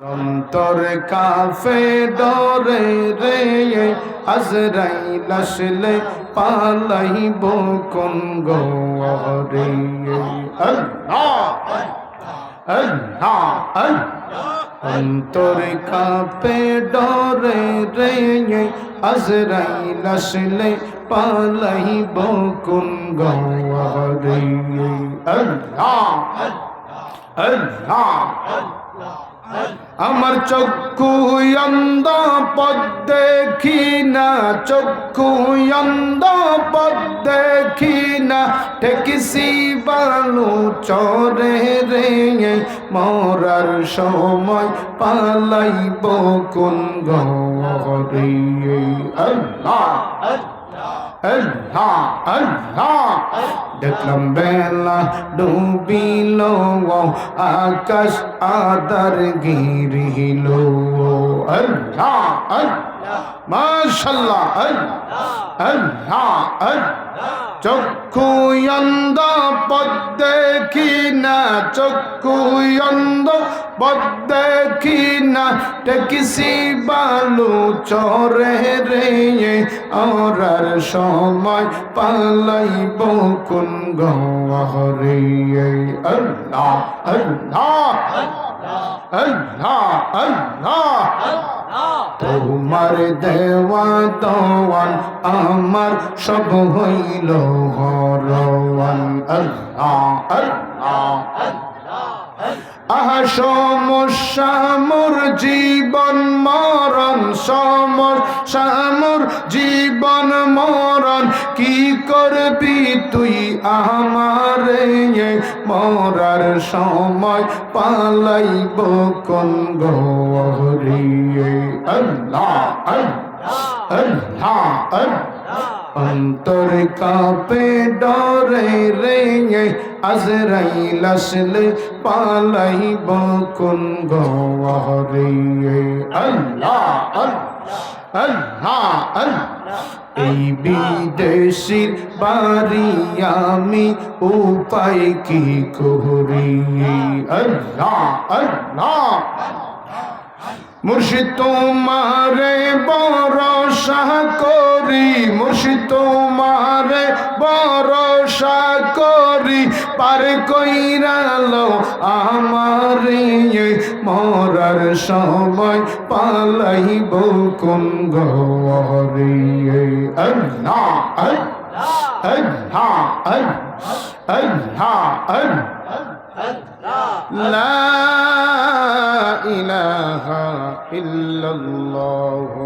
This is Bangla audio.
অন্তর কাফে ডরে রে আজরাইল আসলে পালাইব কোন গরে আল্লাহ আল্লাহ আল্লাহ, অন্তর কাপে ডরে রে আজরাইল আসলে পালাইব কোন গরে আল্লাহ আল্লাহ আমার চক্ষু অন্ধ পদ দেখি না, চক্ষু অন্ধ পদ দেখি না। ঠেকিসি বালু চরে রে মরার সময় পালাইব কোন ঘরে আল্লাহ। আল্লাহ আল্লাহ। দেখলাম বেলা ডুবিল আকাশ আদার গিরিল আল্লাহ আল্লাহ। মাশাল্লাহ আল্লাহ। আল্লাহ চক্ষু অন্ধ পদ দেখি না চক্ষু অন্ধ পদ দেখি না টেকিসি বালু চরে রে ওরার সময় পালাইব কোন গহরে আল্লাহ আল্লাহ। আল্লাহ আল্লাহ। তোমার দেওয়া দওয়ান আমার সব হইল হরওয়ান আহা সমস্যা মোর জীবন মরণ সমস্যা সামর, জীবন মরণ, কি করবি তুই আমার? মরার সময় পালাইব কোন গরিয়ে আল্লাহ আল্লাহ। অন্তর কাপে ডরে রে আজরাইল আসলে পালাইব কোন গহরে আল্লাহ আল্লাহ আল্লাহ এই বিদেশির বাড়ি আমি উপায় কি করি আল্লাহ আল্লাহ মুর্শিদ তোমারে বরসা করি, মুর্শিদ তোমারে বরসা করি, পার কইরালো আমারে, মরার সময় পালাইব কোন গরে আল্লাহ আল্লাহ। লা ইলাহা ইল্লাল্লাহ।